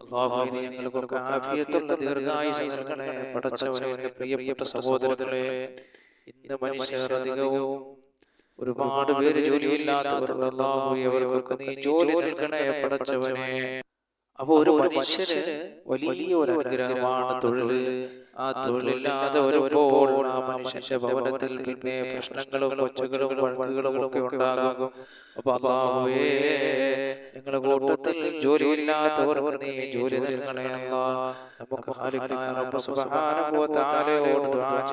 ഞങ്ങൾക്കൊക്കെ പ്രിയപ്പെട്ട സഹോദരങ്ങളെ ഒരുപാട് പേര് ജോലിയില്ലാത്തവർ അള്ളാഹു അവർക്കൊക്കെ നീ ജോലി അപ്പൊ ഒരു മനുഷ്യന് വലിയ ഒരു അനുഗ്രഹമാണ് ആ തൊഴിലില്ലാതെ വരുമ്പോൾ ആ മനുഷ്യന്റെ ഭവനത്തിൽ പിന്നെ പ്രശ്നങ്ങളും കൊച്ചുകളും വഴക്കുകളും ഒക്കെ ഉണ്ടാകും. അപ്പൊ അള്ളാഹുവേ ഞങ്ങളുടെ കൂട്ടത്തിൽ ജോലിയില്ലാത്തവർക്ക് നീ ജോലി നൽകണേ നമുക്ക്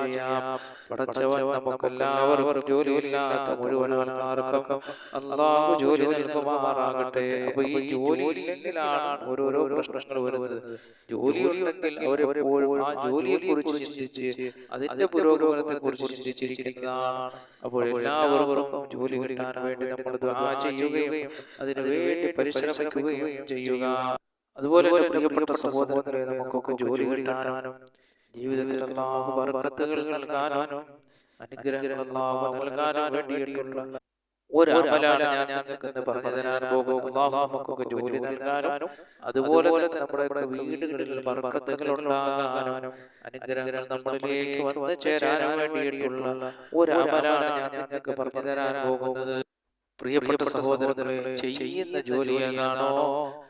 ചെയ്യാം. പടച്ചവൻ നമുക്കെല്ലാവർക്കും ജോലിയില്ലാത്ത മുഴുവൻ ആൾക്കാർക്കും അള്ളാഹു ജോലി നൽകുമാറാകട്ടെ. അപ്പൊ ഈ ജോലി ഇല്ലെങ്കിലാണ് ഓരോരോ പ്രശ്നങ്ങൾ വരുന്നത്. ജോലി ഉണ്ടെങ്കിൽ അവരെപ്പോഴും ആ ജോലിയെ കുറിച്ച് ചിന്തിച്ച് അതിന്റെ പുരോഗമനത്തെ കുറിച്ച് ചിന്തിച്ചിരിക്കുന്നതാണ്. അപ്പോൾ എല്ലാവർക്കും ജോലി കിട്ടാൻ വേണ്ടി നമ്മൾ ചെയ്യുകയും അതിനു വേണ്ടി പരിശ്രമിക്കുകയും ചെയ്യുക. അതുപോലെ പ്രിയപ്പെട്ട സഹോദരങ്ങളെ നമുക്കൊക്കെ ജോലി കിട്ടാനും ജീവിതത്തിൽ അല്ലാഹു ബർക്കത്തുകൾ നൽകാനും അനുഗ്രഹങ്ങൾ അല്ലാഹു നൽകാനും വേണ്ടിയിട്ടുള്ള ഒരു അമലാണ് ഞാൻ നിങ്ങൾക്ക് പറഞ്ഞു അല്ലാഹു നമുക്കൊക്കെ ജോലി നൽകാനും അതുപോലെ തന്നെ നമ്മുടെ വീടുകളിൽ ബർക്കത്തുകൾ ഉണ്ടാകാനും അനുഗ്രഹങ്ങൾ നമ്മളിലേക്ക് വന്നു ചേരാനും വേണ്ടിയിട്ടുള്ള ഒരു അമലാണ് ഞാൻ നിങ്ങൾക്ക് പറഞ്ഞു തരാൻ പോകുന്നത്. പ്രിയപ്പെട്ട സഹോദരങ്ങളെ ചെയ്യുന്ന ജോലി ഏതാണോ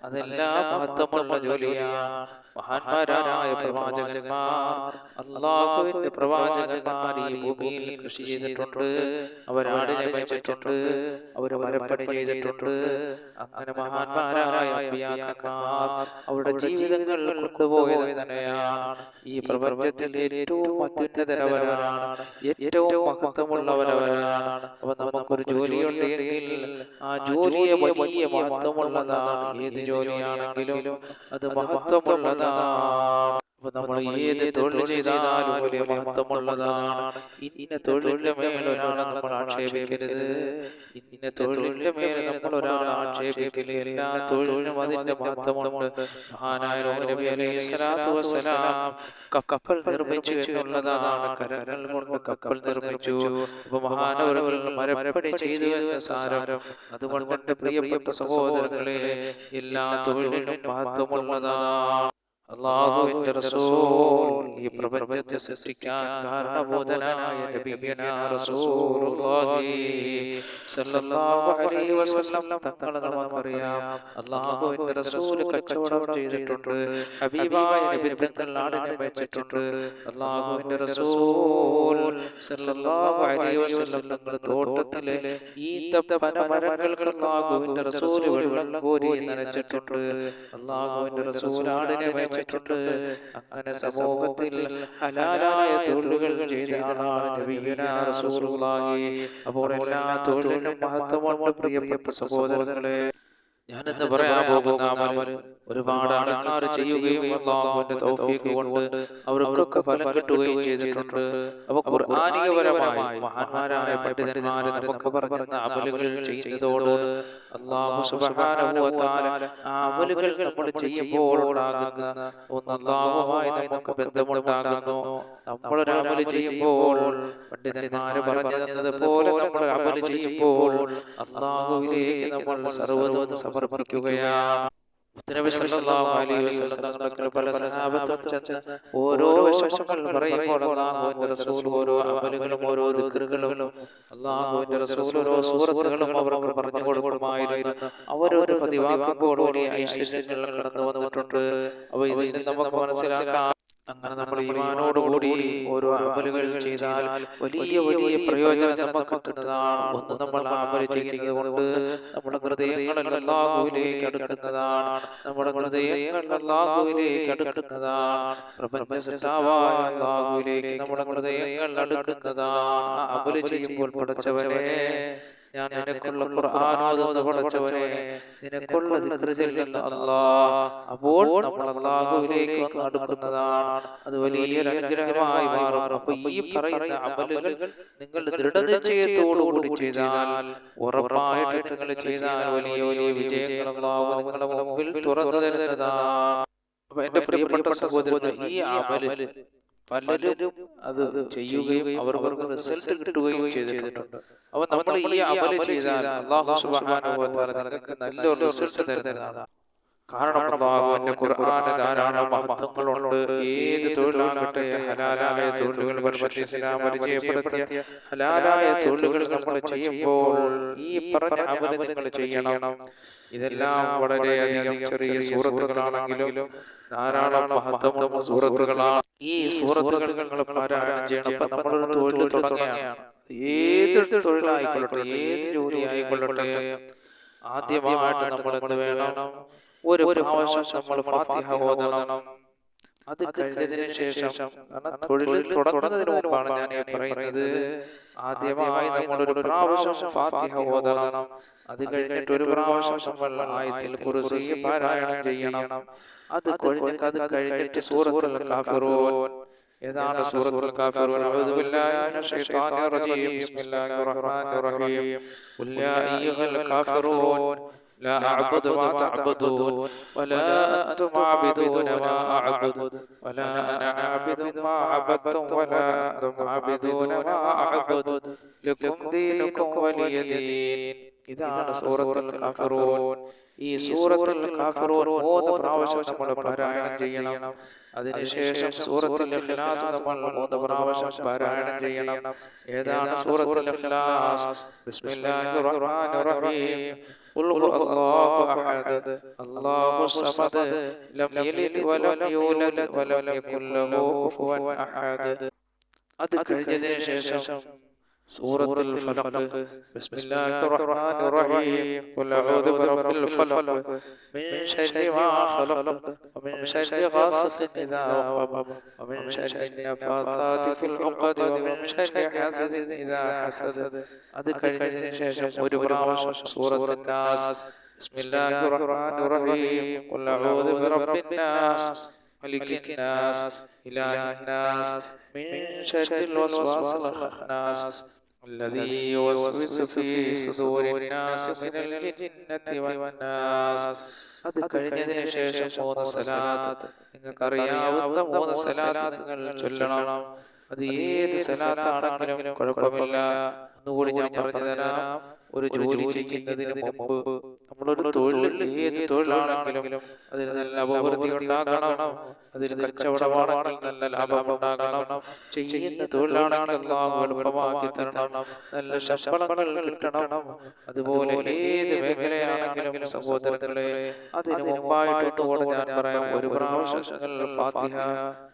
അതെല്ലാം മഹത്വമുള്ള ജോലിയാണ്. മഹാന്മാരായ പ്രവാചകന്മാർ അള്ളാഹുവിന്റെ പ്രവാചകന്മാർ ഈ ഭൂമിയിൽ കൃഷി ചെയ്തിട്ടുണ്ട്. അവരാടിനെ വെച്ചിട്ടുണ്ട് അവർ മരപ്പണി ചെയ്തിട്ടുണ്ട്. അങ്ങനെ മഹാന്മാരായ അമ്പിയാക്കന്മാർ അവരുടെ ജീവിതങ്ങൾ കൊണ്ടുപോയത് തന്നെയാണ്. ഈ പ്രപഞ്ചത്തിൽ ഏറ്റവും അത്യുന്നതരവരാണ്. ഏറ്റവും മഹത്വമുള്ളവരവരാണ് അപ്പൊ നമുക്കൊരു ജോലിയുണ്ടെങ്കിൽ ആ ജോലിയെ വലിയ മഹത്വമുള്ളതാണ്. ഏത് ജോലിയാണെങ്കിലും അത് മഹത്വമുള്ളതാണ്. അപ്പൊ നമ്മൾ ഏത് തൊഴിൽ ചെയ്താലും വലിയ മഹത്വമുള്ളതാണ്. ഇന്ന തൊഴിലിന്റെ മേൽ ഒരാളെ നമ്മൾ ആക്ഷേപിക്കരുത്. ഇന്ന തൊഴിലിന്റെ മേൽ നമ്മൾ ഒരാളെ ആക്ഷേപിക്കരുത്. എല്ലാ തൊഴിലിനും അതിന്റെ മഹത്വമുണ്ട്. മഹാനായ നൂഹ് നബി അലൈഹി സ്വലാത്തു വസ്സലാം കപ്പൽ നിർമ്മിച്ചു എന്നുള്ളതാണ്. കരകൾ കൊണ്ട് കപ്പൽ നിർമ്മിച്ചു. അപ്പൊ മഹാനവരവർ മരപ്പടി ചെയ്തു എന്ന സാരം. അതുകൊണ്ട് പ്രിയപ്പെട്ട സഹോദരങ്ങളെ എല്ലാ തൊഴിലിനും മഹത്വമുള്ളതാണ്. അള്ളാഹുവിന്റെ റസൂൽ ഈ പ്രപഞ്ചത്തെ സൃഷ്ടിക്കാൻ കാരണബോധനായ നബിയന റസൂലുള്ളാഹി സല്ലല്ലാഹു അലൈഹി വസല്ലം തങ്ങളെ നമുക്കറിയാം. അള്ളാഹുവിന്റെ റസൂൽ കച്ചവടം ചെയ്തിട്ടുണ്ട്. ഹബീബായ നബി തങ്ങൾ നാടിനെ വെച്ചിട്ടുണ്ട് അള്ളാഹുവിന്റെ റസൂൽ സല്ലല്ലാഹു അലൈഹി വസല്ലം തങ്ങൾ തോട്ടത്തിലെ ഈന്തപ്പന മരങ്ങൾക്ക് അള്ളാഹുവിന്റെ റസൂൽ വെള്ളം കോരി നനച്ചിട്ടുണ്ട്. അള്ളാഹുവിന്റെ റസൂൽ ആടിനെ വെച്ചിട്ടുണ്ട്. അങ്ങനെ സമൂഹത്തിൽ ഹലാലായ തൊഴിലുകൾ ചെയ്ത ആളാണ് നബിയുന റസൂലുള്ളാഹി. അപ്പോൾ എല്ലാ തൊഴിലിനും മഹത്വമുണ്ട് പ്രിയപ്പെട്ട സഹോദരങ്ങളെ. ഞാനെന്ന് പറയാൻ പോകുന്ന ഒരുപാട് ആൾക്കാർ ചെയ്യുകയും അള്ളാഹുവിന്റെ തൗഫീഖ് കൊണ്ട് അവർക്കൊക്കെ ഫലം കിട്ടുകയും ചെയ്തിട്ടുണ്ട്. അവ ഖുർആാനികപരമായി മഹാന്മാരായ പണ്ഡിതന്മാര് നമുക്ക് പറഞ്ഞ അമലുകൾ ചെയ്യുന്നതോട് അള്ളാഹു സുബ്ഹാനഹു വ തആല ആ അമലുകൾ നമ്മൾ ചെയ്യുമ്പോൾ ഉണ്ടാകുന്ന ഒന്ന് അള്ളാഹുമായി നമുക്ക് ബന്ധമുണ്ടാകുന്നു. നമ്മൾ ഒരു അമൽ ചെയ്യുമ്പോൾ പണ്ഡിതന്മാര് പറഞ്ഞു തന്നത് പോലെ നമ്മൾ അമൽ ചെയ്യുമ്പോൾ അള്ളാഹുവിലേക്ക് നമ്മൾ സർവതും സമർപ്പിക്കുകയാണ്. മുത്തനബി സല്ലല്ലാഹു അലൈഹി വസല്ലം തങ്ങളുടെ പല സഹാബത്തും ചെന്ന് ഓരോ വിശേഷങ്ങൾ പറയുമ്പോൾ അള്ളാഹുവിന്റെ റസൂൽ ഓരോ അമലുകളും ഓരോ ദിക്റുകളും അള്ളാഹുവിന്റെ റസൂൽ ഓരോ സൂറത്തുകളും അവർക്ക് പറഞ്ഞു കൊടുക്കുമായിരുന്നു. അവരൊരു പതിവാക്കുമ്പോൾ വലിയ ഐശ്വര്യങ്ങൾ കടന്നു വന്നിട്ടുണ്ട്. അപ്പൊ ഇതിൽ നിന്ന് നമുക്ക് മനസ്സിലാക്കാം. അങ്ങനെ നമ്മൾ ഈമാനോടുകൂടി ഓരോ അമലുകൾ ചെയ്താൽ വലിയ വലിയ പ്രയോജനം നമുക്ക് കിട്ടുന്നതാണ്. ഒന്ന് നമ്മൾ അമൽ ചെയ്യുന്നത് കൊണ്ട് നമ്മുടെ ഹൃദയങ്ങൾ അല്ലാഹുവിലേക്ക് അടുക്കുന്നതാണ്. നമ്മുടെ ഹൃദയങ്ങൾ അല്ലാഹുവിലേക്ക് അടുക്കുന്നതാണ്. പ്രപഞ്ച അല്ലാഹുവിലേക്ക് നമ്മുടെ ഹൃദയങ്ങൾ അടുക്കുന്നതാണ്. ആ അമൽ ചെയ്യുമ്പോൾ പഠിച്ചവനെ ഞാൻ നിനക്കുള്ള ഖുർആാനോദെന്ന് പഠിച്ചവനെ നിനക്കുള്ള ദിക്ർ ചെല്ലുന്ന അല്ലാഹ്. അപ്പോൾ നമ്മൾ അല്ലാഹുവിലേക്ക് വന്ന് അടുക്കുന്നതാണ്. അത് വലിയൊരു അനുഗ്രഹമായി മാറും. അപ്പൊ ഈ പറയുന്ന അമലുകൾ നിങ്ങൾ ദൃഢനിശ്ചയത്തോടുകൂടി ചെയ്താൽ ഉറപ്പായിട്ട് നിങ്ങൾ ചെയ്താൽ വലിയ വലിയ വിജയങ്ങൾ അല്ലാഹു നിങ്ങളുടെ മുമ്പിൽ തുറന്നു തരുന്നതാണ്. അപ്പൊ എന്റെ പ്രിയപ്പെട്ട സഹോദരൻ ഈ അമൽ പലരും അത് ചെയ്യുകയും അവർക്ക് റിസൾട്ട് കിട്ടുകയും ചെയ്തിട്ടുണ്ട്. അപ്പൊ നമ്മൾ ഈ അമല ചെയ്താൽ അള്ളാഹു തആല നിങ്ങൾക്ക് നല്ലൊരു റിസൾട്ട് തരുന്നതാണ്. കാരണം അള്ളാഹുവിന്റെ ഖുർആന് ധാരാളം മഹത്വങ്ങളുണ്ട്. ഏത് തൊഴിലാകട്ടെ ഹലാലായ തൊഴിലുകൾ ഇസ്ലാം പരിചയപ്പെടുത്തിയ ഹലാലായ തൊഴിലുകൾ നമ്മൾ ചെയ്യുമ്പോൾ ഈ പറഞ്ഞ അമല നിങ്ങൾ ചെയ്യണം. ഇതെല്ലാം വളരെയധികം ചെറിയ സൂറത്തുകളാണെങ്കിലും ധാരാളം മഹത്വമുള്ള സൂറത്തുകളാണ് ഈ സൂറത്തുകൾ നിങ്ങൾ പാരായണം ചെയ്യണം. അപ്പൊ നമ്മളൊരു തൊഴിൽ തുടങ്ങുകയാണ്. ഏത് തൊഴിലായിക്കൊള്ളട്ടെ ഏത് ജോലി ആയിക്കൊള്ളട്ടെ ആദ്യമായിട്ട് നമ്മൾ എന്ത് വേണം? ഒരു പ്രാവശ്യം നമ്മൾ ഫാത്തിഹ ഓതണം. അത് കഴിഞ്ഞതിന് ശേഷം കാരണം തൊഴിൽ തുടങ്ങുന്നതിന് മുമ്പാണ് ഞാൻ ഈ പറയുന്നത്. ആദ്യമായി നമ്മൾ ഒരു പ്രാവശ്യം ഫാത്തിഹ ഓതണം. അത് കഴിഞ്ഞിട്ട് ഒരു പ്രാവശ്യം നമ്മൾ ആയത്തിൽ കുറിച്ച് പാരായണം ചെയ്യണം. അത് കഴിഞ്ഞ് അത് കഴിഞ്ഞിട്ട് സൂറത്തുൽ കാഫിറൂൻ. ഏതാണ് സൂറത്തുൽ കാഫിറൂൻ? അഊദു ബില്ലാഹി മിനശ് ശൈത്വാനിർ റജീം. ബിസ്മില്ലാഹിർ റഹ്മാനിർ റഹീം. ഖുൽ യാ അയ്യുഹൽ കാഫിറൂൻ. لا أعبد ما تعبدون ولا أنتم عابدون ما أعبد ولا أنا عابد ما عبدتم ولا أنتم عابدون ما أعبد. لكم دينكم ولي دين. ഇതാണ് സൂറത്തുൽ കാഫിറൂൻ. ഈ സൂറത്തുൽ കാഫിറൂൻ ഓത പ്രാവശ്യം നമ്മൾ പാരായണം ചെയ്യണം. അതിനുശേഷം സൂറത്തുൽ ഇഖ്ലാസ് നമ്മൾ മൂന്ന് പ്രാവശ്യം പാരായണം ചെയ്യണം. ഏതാണ് സൂറത്തുൽ ഇഖ്ലാസ് ബിസ്മില്ലാഹിർ റഹ്മാനിർ റഹീം. ഖുൽ ഹുവല്ലാഹു അഹദ്. അല്ലാഹു സമദ്. ലം യലിദ് വലം യൂലദ് വലം യകുൽ കുഫുവൻ അഹദ്. അത് കഴിഞ്ഞതിന് ശേഷം സൂറത്തുൽ ഫലഖ് ബിസ്മില്ലാഹിർ റഹ്മാനിർ റഹീം ഖുൽ അഊദു ബിറബ്ബിൽ ഫലഖ് മിൻ ശർരി മാ ഖലഖ് വമിൻ ശർരി ഗാസിഖിൻ ഇദാ വഖബ വമിൻ ശർരി നഫാസാതി ഫിൽ ഉഖദ് വമിൻ ശർരി ഹാസിദിൻ ഇദാ ഹസദ അത് കഴിഞ്ഞതിന് ശേഷം ഒരു പ്രാവശ്യം സൂറത്തുൽ നാസ് ബിസ്മില്ലാഹിർ റഹ്മാനിർ റഹീം ഖുൽ അഊദു ബിറബ്ബിൻ നാസ് ملك الناس إله الناس من شر الوسواس الخناس الذي يوسوس في صدور الناس من الجنة والناس അത് കഴിഞ്ഞതിന് ശേഷം മൂന്ന് സലാത്ത് നിങ്ങൾക്ക് അറിയാവുന്ന മൂന്ന് സലാത്ത് നിങ്ങൾ ചൊല്ലണം അത് ഏത് സലാത്താണെങ്കിലും കുഴപ്പമില്ല ഒന്നുകൂടി ഞാൻ പറഞ്ഞു തരാം ഒരു ജോലി ചെയ്യുന്നതിന് മുമ്പ് നമ്മളൊരു തൊഴിൽ ഏത് തൊഴിലാണെങ്കിലും അതിന് നല്ല അഭിവൃദ്ധി ഉണ്ടാകണം അതിന് കച്ചവടമാണെങ്കിൽ നല്ല ലാഭം ഉണ്ടാകണം ചെയ്യുന്ന തൊഴിലാണെങ്കിൽ എളുപ്പമാക്കി തരണം നല്ല ശമ്പളങ്ങൾ കിട്ടണം അതുപോലെ ഏത് മേഖലയാണെങ്കിലും സഹോദരങ്ങളെ അതിന് മുമ്പായിട്ടൊന്നുകൂടെ ഞാൻ പറയാം ഒരു പ്രാവശ്യം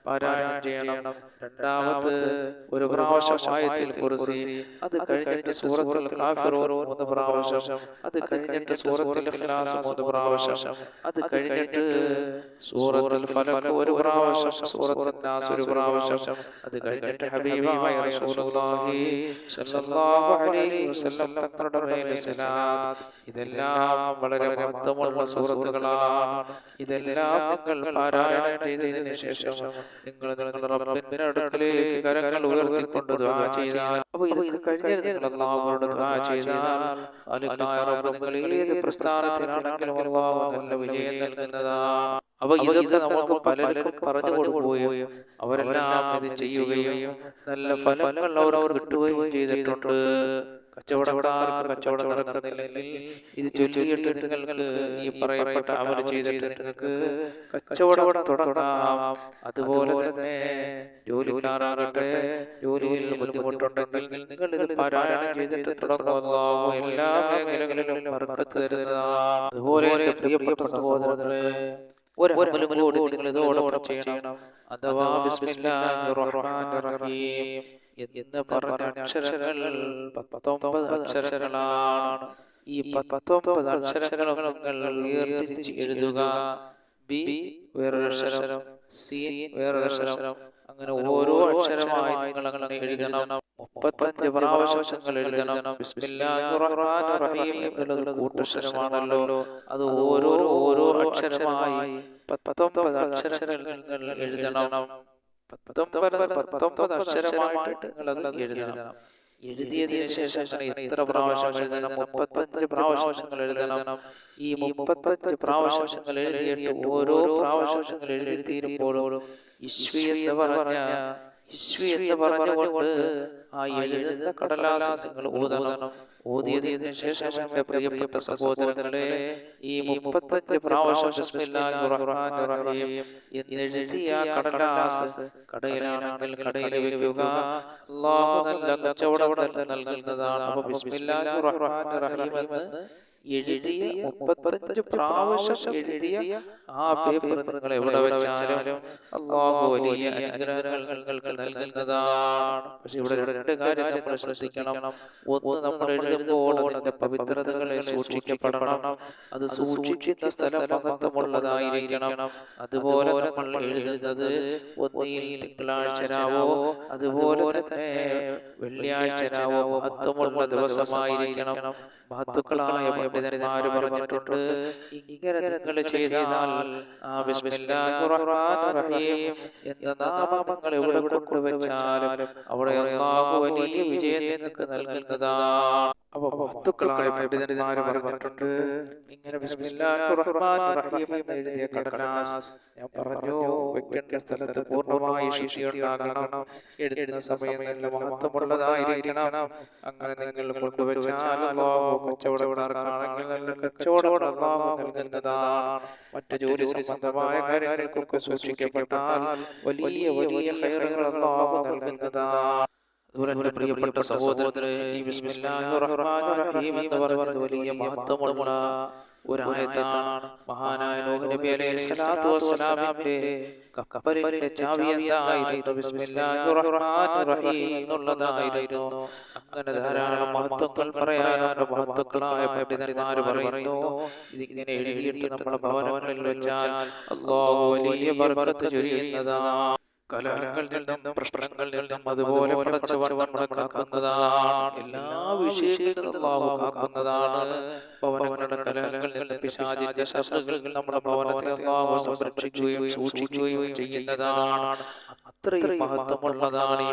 പാരായണം ചെയ്യണം രണ്ടാമത് ഒരു പ്രാവശ്യം ആയത്തിൽ കുറിച്ച് അത് കഴിഞ്ഞിട്ട് സൂറത്തുൽ കാഫിറൂൻ മൂന്ന് പ്രാവശ്യം. അത് കഴിഞ്ഞിട്ട് സൂറത്തുൽ ഇഖ്ലാസ് മൂന്ന് പ്രാവശ്യം. അത് കഴിഞ്ഞിട്ട് സൂറത്തുൽ ഫലഖ് ഒരു പ്രാവശ്യം സൂറത്തുൽ നാസ് ഒരു പ്രാവശ്യം. അത് കഴിഞ്ഞിട്ട് ഹബീബായ റസൂലുള്ളാഹി സ്വല്ലല്ലാഹു അലൈഹി വസല്ലം തങ്ങളുടെ മേൽ സലാത്ത് ഇതെല്ലാം വളരെ മഹത്വമുള്ള സൂറത്തുകളാണ് ഇതെല്ലാം നിങ്ങൾ പാരായണം ചെയ്തതിനു ശേഷം നിങ്ങൾ നിങ്ങളുടെ റബ്ബിന്റെ അടുക്കലേക്ക് കരങ്ങൾ ഉയർത്തിക്കൊണ്ട് ദുആ ചെയ്താൽ അപ്പോൾ ഇത് കഴിഞ്ഞിട്ട് അല്ലാഹുവോട് ദുആ ചെയ്താൽ നിങ്ങൾ ഏത് പ്രസ്ഥാനത്തിലാണെങ്കിലും അള്ളാഹു നല്ല വിജയം നൽകുന്നതാ? അപ്പൊ ഇതൊക്കെ നമുക്ക് പലർക്കും പറഞ്ഞു കൊടുക്കുകയും അവരെല്ലാം ഇത് ചെയ്യുകയും നല്ല ഫലങ്ങൾ അവർ കിട്ടുകയും ചെയ്തിട്ടുണ്ട്. കച്ചവടക്കാർക്ക് കച്ചവടം നടക്കുന്നില്ലെങ്കിൽ ഇത് ചൊല്ലിയിട്ട് നിങ്ങൾക്ക് ഈ പറയപ്പെട്ട അമൽ ചെയ്തിട്ട് നിങ്ങൾക്ക് കച്ചവടം തുടങ്ങാം. അതുപോലെ തന്നെ ജോലിക്കാരാകട്ടെ ജോലിയിൽ ബുദ്ധിമുട്ടുണ്ടെങ്കിൽ നിങ്ങൾ ഇത് പാരായണം ചെയ്തിട്ട് തുടങ്ങുന്നു എല്ലാ മേഖലകളിലും ബർക്കത്ത് തരുന്നതാണ്. അതുപോലെ പ്രിയപ്പെട്ട സഹോദരങ്ങളെ നിങ്ങൾ ഇതോടൊപ്പം ചെയ്യണം. അഥവാ ബിസ്മില്ലാഹിർ റഹ്മാനിർ റഹീം. എന്ന് പറഞ്ഞ അക്ഷരങ്ങൾ പത്തൊമ്പത് അക്ഷരങ്ങളാണ്. ഈ പത്തൊമ്പത് അക്ഷരങ്ങളും നിങ്ങൾ വേർതിരിച്ച് എഴുതുക. ബി വേറൊരു അക്ഷരം. സി വേറൊരു അക്ഷരം. അങ്ങനെ ഓരോ അക്ഷരമായി നിങ്ങൾ അങ്ങനെ എഴുതണം. മുപ്പത്തഞ്ച് പ്രാവശ്യങ്ങൾ എഴുതണം. എന്നുള്ളത് കൂട്ടക്ഷരമാണല്ലോ. അത് ഓരോ ഓരോ അക്ഷരമായി പത്തൊമ്പത് അക്ഷരങ്ങൾ നിങ്ങൾ എഴുതണം. പത്തൊമ്പത് പത്തൊമ്പത് അക്ഷരമായിട്ട് നിങ്ങൾ എഴുതണം. എഴുതിയതിനു ശേഷം എത്ര പ്രാവശ്യം എഴുതണം. മുപ്പത്തഞ്ച് പ്രാവശ്യങ്ങൾ എഴുതണം. ഈ മുപ്പത്തഞ്ച് പ്രാവശ്യങ്ങൾ എഴുതിയിട്ട് ഓരോ പ്രാവശ്യങ്ങൾ എഴുതി തീരുമ്പോഴും ഈശ്വരി എന്ന് പറഞ്ഞ ഇശ്വി എന്ന് പറഞ്ഞുകൊണ്ട് ആ എഴുതുന്ന കടലാസ് നിങ്ങൾ ഊതണം ഊതിയതിന് ശേഷം എന്റെ പ്രിയപ്പെട്ട സഹോദരങ്ങളെ ഈ മുപ്പത്തഞ്ച് പ്രാവശ്യം എന്നെഴുതിയ കടലാസ് കടയിലാണെങ്കിൽ കടയിൽ വെക്കുക. അള്ളാഹു നല്ല കച്ചവടം നൽകുന്നതാണ്. അപ്പൊ ബിസ്മില്ലാഹിർ റഹ്മാനിർ റഹീം എന്ന് എഴുതിയ മുപ്പത്തഞ്ച് പ്രാവശ്യം എഴുതിയ ആ പേപ്പർ നിങ്ങൾ എവിടെ വെച്ചാലും അള്ളാഹു വലിയ അനുഗ്രഹങ്ങൾ നിങ്ങൾക്ക് നൽകുന്നതാണ്. പക്ഷെ ഇവിടെ രണ്ട് കാര്യം നമ്മൾ ശ്രദ്ധിക്കണം. ഒന്ന് നമ്മൾ എഴുതുമ്പോൾ അതിന്റെ പവിത്രതകളെ സൂക്ഷിക്കപ്പെടണം. അത് സൂക്ഷിക്കുന്ന സ്ഥലം മഹത്വമുള്ളതായിരിക്കണം. അതുപോലെ നമ്മൾ എഴുതുന്നത് ഒന്നിൽ തിങ്കളാഴ്ച രാവോ അതുപോലെ തന്നെ വെള്ളിയാഴ്ച രാവോ മഹത്വമുള്ള ദിവസമായിരിക്കണം. മഹത്തുക്കളായ പണ്ഡിതന്മാര് പറഞ്ഞിട്ടുണ്ട് ഇങ്ങനെ നിങ്ങൾ ചെയ്താൽ ആ റഹീം എന്ന നാമം നിങ്ങൾ എവിടെ കൊണ്ടുവച്ചാലും അവിടെ വലിയ വിജയം നിങ്ങൾക്ക് നൽകുന്നതാണ്. അപ്പൊ മഹത്തുക്കളായ പണ്ഡിതന്മാര് പറഞ്ഞിട്ടുണ്ട്. ഇങ്ങനെ എഴുതിയ കടലാസ് ഞാൻ പറഞ്ഞു വെക്കേണ്ട സ്ഥലത്ത് പൂർണമായി ശുചിയുണ്ടാകണം എഴുതുന്ന സമയം നല്ല മഹത്വമുള്ളതായിരിക്കണം. അങ്ങനെ നിങ്ങൾ കൊണ്ടുവച്ചാൽ അല്ലാഹു കച്ചവടക്കാർക്കാണെങ്കിൽ നല്ല കച്ചവടം നൽകുന്നതാണ്. മറ്റു ജോലി സംബന്ധമായ കാര്യങ്ങൾക്കൊക്കെ സൂക്ഷിക്കപ്പെട്ടാൽ വലിയ വലിയ അല്ലാഹു നൽകുന്നതാണ്. എന്റെ പ്രിയപ്പെട്ട എന്ന് വലിയ മഹത്വമുള്ള ഒരായത്താണ് മഹാനായ നബി അലൈഹി സ്വലാത്തു വസ്സലാമിന്റെ കപ്പലിന്റെ ചാവി എന്തായിരുന്നു? ബിസ്മില്ലാഹിർ റഹ്മാനിർ റഹീം എന്നുള്ളതായിരുന്നു. അങ്ങനെ ധാരാളം മഹത്വങ്ങൾ പറയാനുള്ള മഹത്വക്കളായ പണ്ഡിതന്മാർ പറയുന്നു. ഇതിങ്ങനെ എഴുതിയിട്ട് നമ്മുടെ ഭവനങ്ങളിൽ വെച്ചാൽ അള്ളാഹു വലിയ ബർക്കത്ത് ചൊരിയുന്നതാണ് കലഹങ്ങളിൽ നിന്നും പ്രശ്നങ്ങളിൽ നിന്നും അതുപോലെ പടച്ചവൻ നമ്മളെ കാക്കുന്നതാണ് എല്ലാ വിഷയങ്ങളിലും അള്ളാഹു കാക്കുന്നതാണ്. ഭവനങ്ങളുടെ കലഹങ്ങളിൽ നിന്ന് പിശാചിന്റെ ശസ്ത്രകൾ നമ്മുടെ ഭവനത്തെ സംരക്ഷിക്കുകയും സൂക്ഷിക്കുകയും ചെയ്യുന്നതാണ്. അത്രയും മഹത്വമുള്ളതാണ്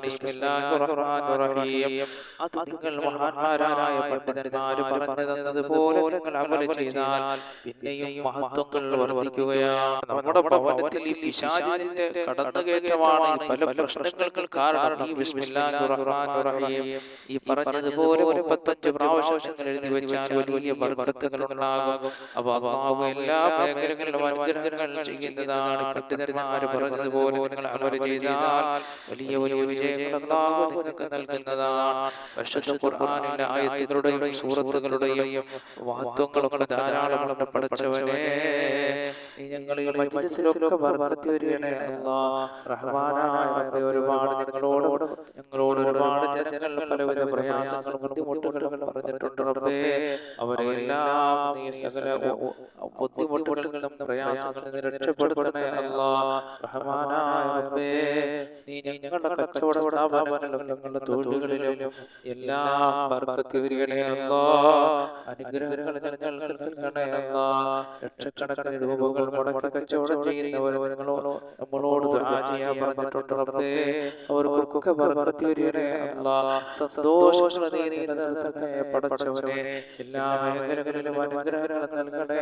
അത് നിങ്ങൾ മഹാന്മാരായ പണ്ഡിതന്മാര് പറഞ്ഞു തന്നതുപോലെ നിങ്ങൾ ചെയ്താൽ പിന്നെയും മഹത്വങ്ങൾ വർദ്ധിക്കുകയാണ്. നമ്മുടെ ഭവനത്തിൽ ഈ പിശാചിന്റെ കടന്നുകയറ്റമാണ് ഈ പല പ്രശ്നങ്ങൾക്ക് കാരണം ഈ പറഞ്ഞതുപോലെ മുപ്പത്തഞ്ച് പ്രാവശ്യം നിങ്ങൾ എഴുതി വെച്ചാൽ വലിയ ബർക്കത്തുകൾ ഉണ്ടാകും. അപ്പൊ അള്ളാഹു എല്ലാ മേഖലകളിലും അനുഗ്രഹങ്ങൾ ചെയ്യുന്നതാണ് പണ്ഡിതന്മാര് പറഞ്ഞതുപോലെ നിങ്ങൾ ചെയ്താൽ വലിയ വലിയ വിജയങ്ങൾ അള്ളാഹു നിങ്ങൾക്ക് നൽകുന്നതാണ്. ആയത്തുകളുടെയും സൂറത്തുകളുടെയും വാത്വങ്ങളൊക്കെ ധാരാളം പഠിച്ചവനെ നീ റഹ്മാനായ റബ്ബേ ഒരുപാട് ഞങ്ങളോട് ഞങ്ങളോട് ഒരുപാട് ജനങ്ങൾ പലവിധ പ്രയാസങ്ങളും ബുദ്ധിമുട്ടുകളും പറഞ്ഞിട്ടുണ്ട് റബ്ബേ. അവരെല്ലാം നീ സകല ബുദ്ധിമുട്ടുകളിൽ നിന്നും പ്രയാസങ്ങളിൽ നിന്ന് രക്ഷപ്പെടുത്തണേ അല്ലാ. റഹ്മാനായ റബ്ബേ. നീ ഞങ്ങളുടെ കച്ചവട സ്ഥാപനങ്ങളിലും ഞങ്ങളുടെ തൊഴിലുകളിലും എല്ലാ അനുഗ്രഹങ്ങൾ ഞങ്ങൾക്ക് നൽകണേ അല്ലാഹ് ലക്ഷക്കണക്കിന് രൂപകൾ മുടക്കി കച്ചവടം ചെയ്യുന്നവർ നിങ്ങളോ നമ്മളോട് ദുആ ചെയ്യാൻ പറഞ്ഞിട്ടുണ്ട് റബ്ബേ. അവർക്കൊക്കെ ബർക്കത്ത് അല്ലാഹ് സന്തോഷങ്ങൾ നീ നിലനിർത്തണേ പടച്ചവനെ. എല്ലാ മേഖലകളിലും അനുഗ്രഹങ്ങൾ നൽകണേ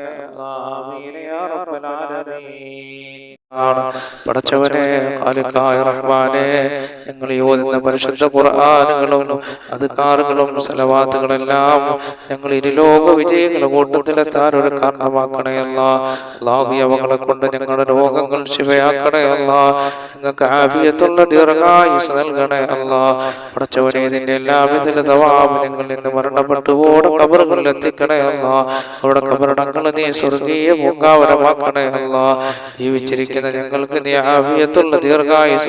റഹ്മാനെ ഞങ്ങൾ യോജന പരിശുദ്ധ ഖുർആാനുകളും അധികാറുകളും സലവാത്തുകളെല്ലാം ഞങ്ങൾ ഇരുലോക വിജയങ്ങളുടെ കൂട്ടത്തിലെത്താൻ ഒരു കാരണമാക്കണയല്ല അള്ളാഹു അവങ്ങളെ കൊണ്ട് ഞങ്ങളുടെ രോഗങ്ങൾ ശിവയാക്കണയല്ല ഞങ്ങൾക്ക് ആഫിയത്തുള്ള ദീർഘായുസ് നൽകണയല്ല പഠിച്ചവരെ ഇതിന്റെ എല്ലാവിധ തവാബ് ഞങ്ങൾ നിന്ന് മരണപ്പെട്ടു ഓടെ കബറുകളിൽ എത്തിക്കണേ അല്ല. അവിടെ കബറടങ്ങൾ നീ സ്വർഗീയ മുഖാവരമാക്കണയല്ല ജീവിച്ചിരിക്കുന്ന ഞങ്ങൾക്ക് നീ ആഫിയത്തുള്ള ദീർഘായുസ്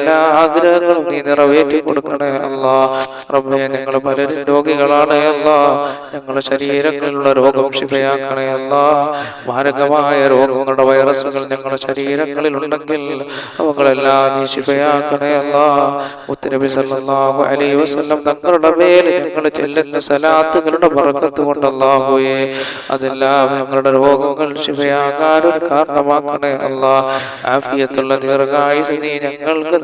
എല്ലാ ആഗ്രഹങ്ങളും നീ നിറവേറ്റി കൊടുക്കണേ അല്ല. റബ്ബേ ഞങ്ങൾ പലരും രോഗികളാണ് അല്ല. ഞങ്ങളുടെ ശരീരങ്ങളിലുള്ള രോഗം ക്ഷിപയാക്കണേ അല്ല. മാരകമായ രോഗങ്ങളുടെ വൈറസുകൾ ഞങ്ങളുടെ ശരീരങ്ങളിൽ ഉണ്ടെങ്കിൽ അവകളെല്ലാം നീ ശിപയാക്കണേ അല്ല. മുത്തനബി സല്ലല്ലാഹു അലൈഹി വസല്ലം തങ്ങളുടെ മേൽ ഞങ്ങൾ ചെല്ലുന്ന സലാത്തുകളുടെ ബർക്കത്ത് കൊണ്ടല്ലാഹുവേ അതെല്ലാം ഞങ്ങളുടെ രോഗങ്ങൾ ശിവയാകാൻ ഒരു കാരണമാക്കണേ അല്ല. ആഫിയത്തുള്ള ദീർഘായുസ് നീ ഞങ്ങൾക്ക്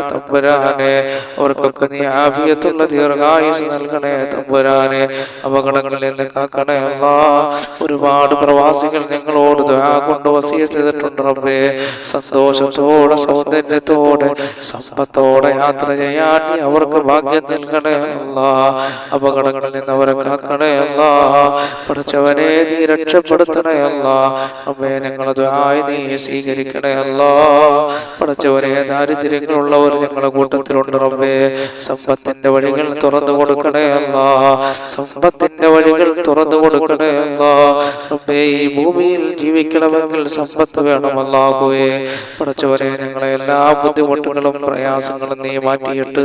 തമ്പുരാനെ അവർക്കൊക്കെ നീ ആഫിയത്തുള്ള ദീർഘായുസ് നൽകണേ തമ്പുരാനെ. അപകടങ്ങളിൽ നിന്ന് കാക്കണേ അല്ല. ഒരുപാട് പ്രവാസികൾ ഞങ്ങളോട് കൊണ്ട് വസിയ ചെയ്തിട്ടുണ്ട് റബ്ബേ. സന്തോഷത്തോടെ സൗന്ദര്യത്തോടെ സമ്പത്തോടെ യാത്ര ചെയ്യാൻ അവർക്ക് ഭാഗ്യം നൽകണേ അല്ല. അപകടങ്ങളിൽ നിന്ന് അവരെ കാക്കണേ അല്ല. പഠിച്ചവനെ നീ രക്ഷപ്പെടുത്തണേ അല്ല. അമ്മേ ഞങ്ങളത് ആയി നീ സ്വീകരിക്കണേ അല്ല. പഠിച്ചവരെ ദാരിദ്ര്യങ്ങളുള്ളവർ ഞങ്ങളുടെ കൂട്ടത്തിലുണ്ട് റബ്ബേ. സമ്പത്തിന്റെ വഴികൾ തുറന്നു കൊടുക്കണേ അല്ല. സമ്പത്തിന്റെ വഴികൾ തുറന്നു കൊടുക്കണേ അല്ല. റബ്ബേ ഈ ഭൂമിയിൽ ജീവിക്കണമെങ്കിൽ സമ്പത്ത് വേണമല്ലാകുവേ പഠിച്ചവരെ ഞങ്ങളെ എല്ലാ ബുദ്ധിമുട്ടുകളും പ്രയാസങ്ങളും നീ മാറ്റിയിട്ട്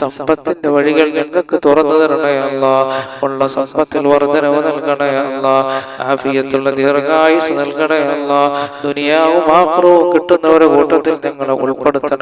സമ്പത്തിന്റെ വഴികൾ ഞങ്ങൾക്ക് തുറന്നു തരണേ അല്ല. ഉള്ള സമ്പത്തിൽ വർധനവ് നൽകണേ അല്ല. ആഫിയത്തുള്ള ദീർഘായുസ് നൽകണേ അല്ല. ദുനിയാവും ആക്രവും കിട്ടുന്നവരെ കൂട്ടത്തിൽ ഞങ്ങളെ ഉൾപ്പെടുത്തണേ